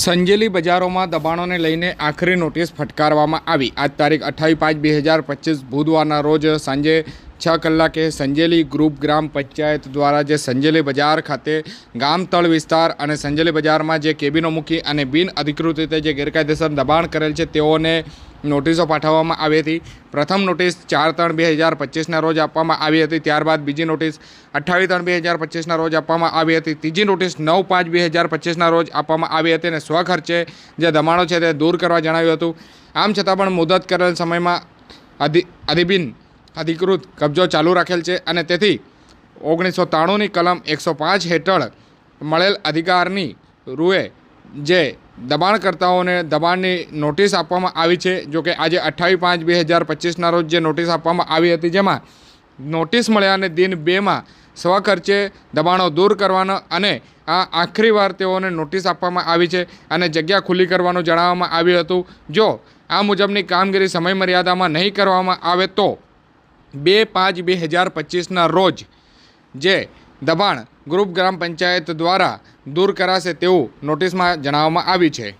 સંજેલી બજારોમાં દબાણોને લઈને આખરી નોટિસ ફટકારવામાં આવી. આજ તારીખ અઠ્ઠાવીસ પાંચ બે હજાર પચીસ બુધવારના રોજ સાંજે છ કલાકે સંજેલી ગ્રુપ ગ્રામ પંચાયત દ્વારા જે સંજેલી બજાર ખાતે ગામતળ વિસ્તાર અને સંજેલી બજારમાં જે કેબિનો મૂકી અને બિન અધિકૃત રીતે જે ગેરકાયદેસર દબાણ કરેલ છે તેઓને નોટિસો પાઠવવામાં આવી હતી. પ્રથમ નોટિસ ચાર ત્રણ બે હજાર પચીસના રોજ આપવામાં આવી હતી. ત્યારબાદ બીજી નોટિસ અઠ્ઠાવીસ ત્રણ બે હજાર પચીસના રોજ આપવામાં આવી હતી. ત્રીજી નોટિસ નવ પાંચ બે હજાર પચીસના રોજ આપવામાં આવી હતી અને સ્વખર્ચે જે દબાણો છે તે દૂર કરવા જણાવ્યું હતું. આમ છતાં પણ મુદત કરેલ સમયમાં અધિ, અધિબિન અધિકૃત કબજો ચાલુ રાખેલ છે અને તેથી ઓગણીસો ત્રાણુંની કલમ એકસો પાંચ હેઠળ મળેલ અધિકારની રૂએ જે દબાણકર્તાઓને દબાણની નોટિસ આપવામાં આવી છે, જો કે આજે અઠ્ઠાવીસ પાંચ બે હજાર પચીસના રોજ જે નોટિસ આપવામાં આવી હતી, જેમાં નોટિસ મળ્યા અને દિન બેમાં સ્વખર્ચે દબાણો દૂર કરવાનો અને આ આખરી વાર તેઓને નોટિસ આપવામાં આવી છે અને જગ્યા ખુલ્લી કરવાનું જણાવવામાં આવ્યું હતું. જો આ મુજબની કામગીરી સમયમર્યાદામાં નહીં કરવામાં આવે તો બે પાંચ બે હજાર પચીસના રોજ જે દબાણ ગ્રુપ ગ્રામ પંચાયત દ્વારા દૂર કરાશે તેવું નોટિસમાં જણાવવામાં આવ્યું છે.